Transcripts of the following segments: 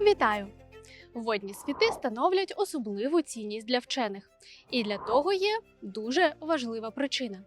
Вітаю! Водні світи становлять особливу цінність для вчених, і для того є дуже важлива причина,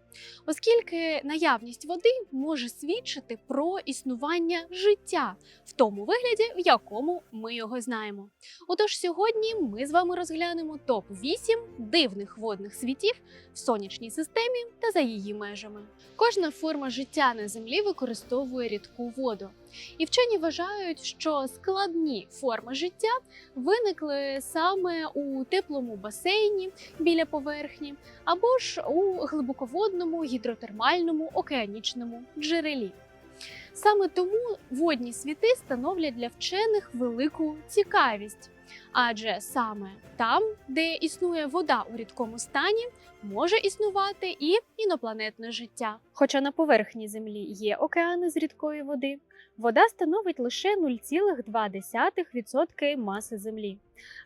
оскільки наявність води може свідчити про існування життя в тому вигляді, в якому ми його знаємо. Отож, сьогодні ми з вами розглянемо топ 8 дивних водних світів в сонячній системі та за її межами. Кожна форма життя на землі використовує рідку воду. І вчені вважають, що складні форми життя виникли саме у теплому басейні біля поверхні, або ж у глибоководному гідротермальному океанічному джерелі. Саме тому водні світи становлять для вчених велику цікавість, адже саме там, де існує вода у рідкому стані, може існувати і інопланетне життя. Хоча на поверхні Землі є океани з рідкої води, вода становить лише 0,2% маси Землі.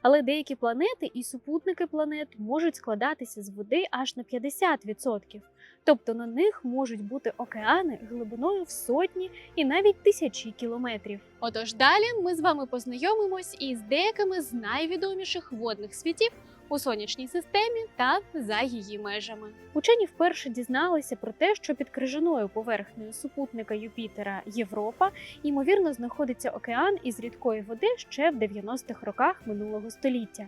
Але деякі планети і супутники планет можуть складатися з води аж на 50%. Тобто на них можуть бути океани глибиною в сотні і навіть тисячі кілометрів. Отож, далі ми з вами познайомимось із деякими з найвідоміших водних світів у сонячній системі та за її межами. Учені вперше дізналися про те, що під крижаною поверхнею супутника Юпітера Європа ймовірно знаходиться океан із рідкої води ще в 90-х роках минулого століття.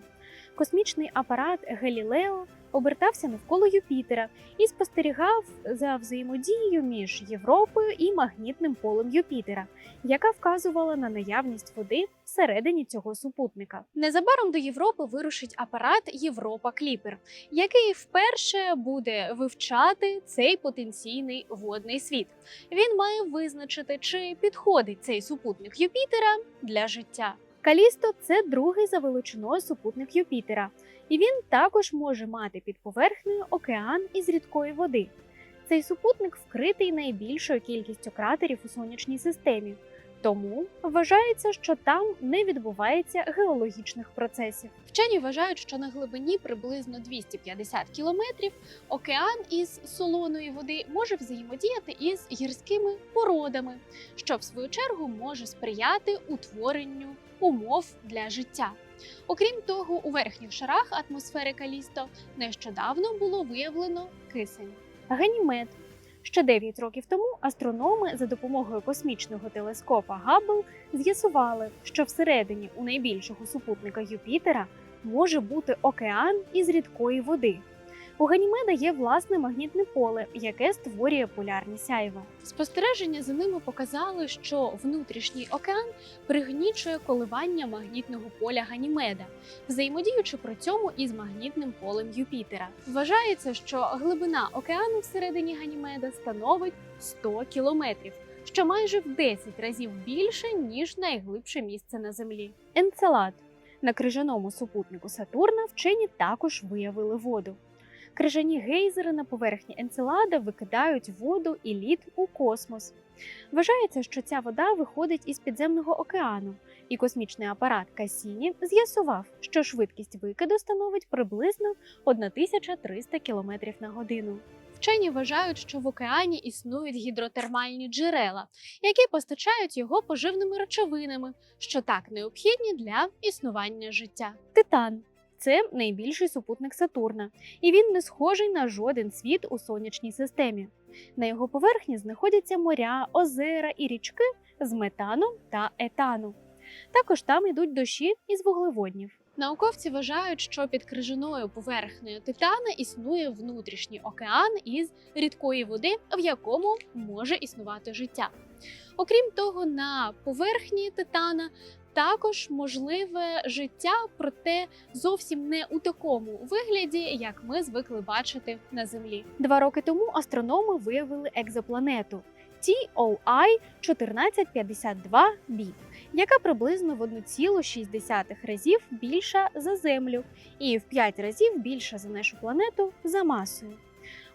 Космічний апарат Галілео обертався навколо Юпітера і спостерігав за взаємодією між Європою і магнітним полем Юпітера, яка вказувала на наявність води всередині цього супутника. Незабаром до Європи вирушить апарат Європа Кліпер, який вперше буде вивчати цей потенційний водний світ. Він має визначити, чи підходить цей супутник Юпітера для життя. Калісто це другий за величиною супутник Юпітера, і він також може мати під поверхнею океан із рідкої води. Цей супутник вкритий найбільшою кількістю кратерів у сонячній системі, тому вважається, що там не відбувається геологічних процесів. Вчені вважають, що на глибині приблизно 250 кілометрів океан із солоної води може взаємодіяти із гірськими породами, що в свою чергу може сприяти утворенню умов для життя. Окрім того, у верхніх шарах атмосфери Калісто нещодавно було виявлено кисень. Ганімед. Ще 9 років тому астрономи за допомогою космічного телескопа Габбл з'ясували, що всередині у найбільшого супутника Юпітера може бути океан із рідкої води. У Ганімеда є власне магнітне поле, яке створює полярні сяйва. Спостереження за ними показали, що внутрішній океан пригнічує коливання магнітного поля Ганімеда, взаємодіючи при цьому із магнітним полем Юпітера. Вважається, що глибина океану всередині Ганімеда становить 100 кілометрів, що майже в 10 разів більше ніж найглибше місце на землі. Енцелад на крижаному супутнику Сатурна вчені також виявили воду. Крижані гейзери на поверхні Енцелада викидають воду і лід у космос. Вважається, що ця вода виходить із підземного океану, і космічний апарат Касіні з'ясував, що швидкість викиду становить приблизно 1300 км на годину. Вчені вважають, що в океані існують гідротермальні джерела, які постачають його поживними речовинами, що так необхідні для існування життя. Титан це найбільший супутник Сатурна, і він не схожий на жоден світ у сонячній системі. На його поверхні знаходяться моря, озера і річки з метаном та етану. Також там йдуть дощі із вуглеводнів. Науковці вважають, що під крижаною поверхнею Титана існує внутрішній океан із рідкої води, в якому може існувати життя. Окрім того, на поверхні Титана також можливе життя, проте зовсім не у такому вигляді, як ми звикли бачити на землі. Два роки тому астрономи виявили екзопланету TOI 1452b, яка приблизно в 1,6 разів більша за Землю і в 5 разів більша за нашу планету за масою.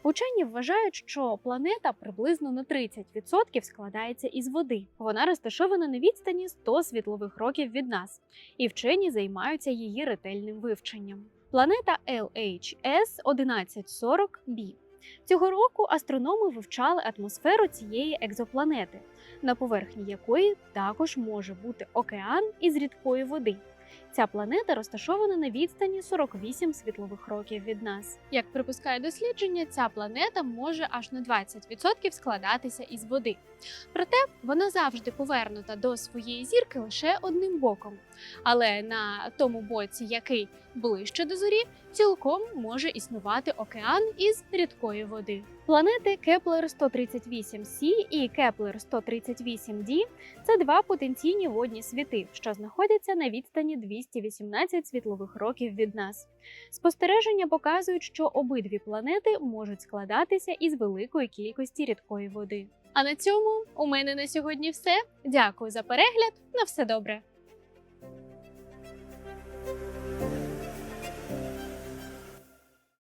Учені вважають, що планета приблизно на 30% складається із води. Вона розташована на відстані 100 світлових років від нас, і вчені займаються її ретельним вивченням. Планета LHS 1140b Цього року астрономи вивчали атмосферу цієї екзопланети, на поверхні якої також може бути океан із рідкої води. Ця планета розташована на відстані 48 світлових років від нас. Як припускає дослідження, ця планета може аж на 20% складатися із води. Проте вона завжди повернута до своєї зірки лише одним боком. Але на тому боці, який ближче до зорі, цілком може існувати океан із рідкої води. Планети Кеплер 138 c і Кеплер 138 d це два потенційні водні світи, що знаходяться на відстані 218 світлових років від нас. Спостереження показують, що обидві планети можуть складатися із великої кількості рідкої води. А на цьому у мене на сьогодні все. Дякую за перегляд. На все добре.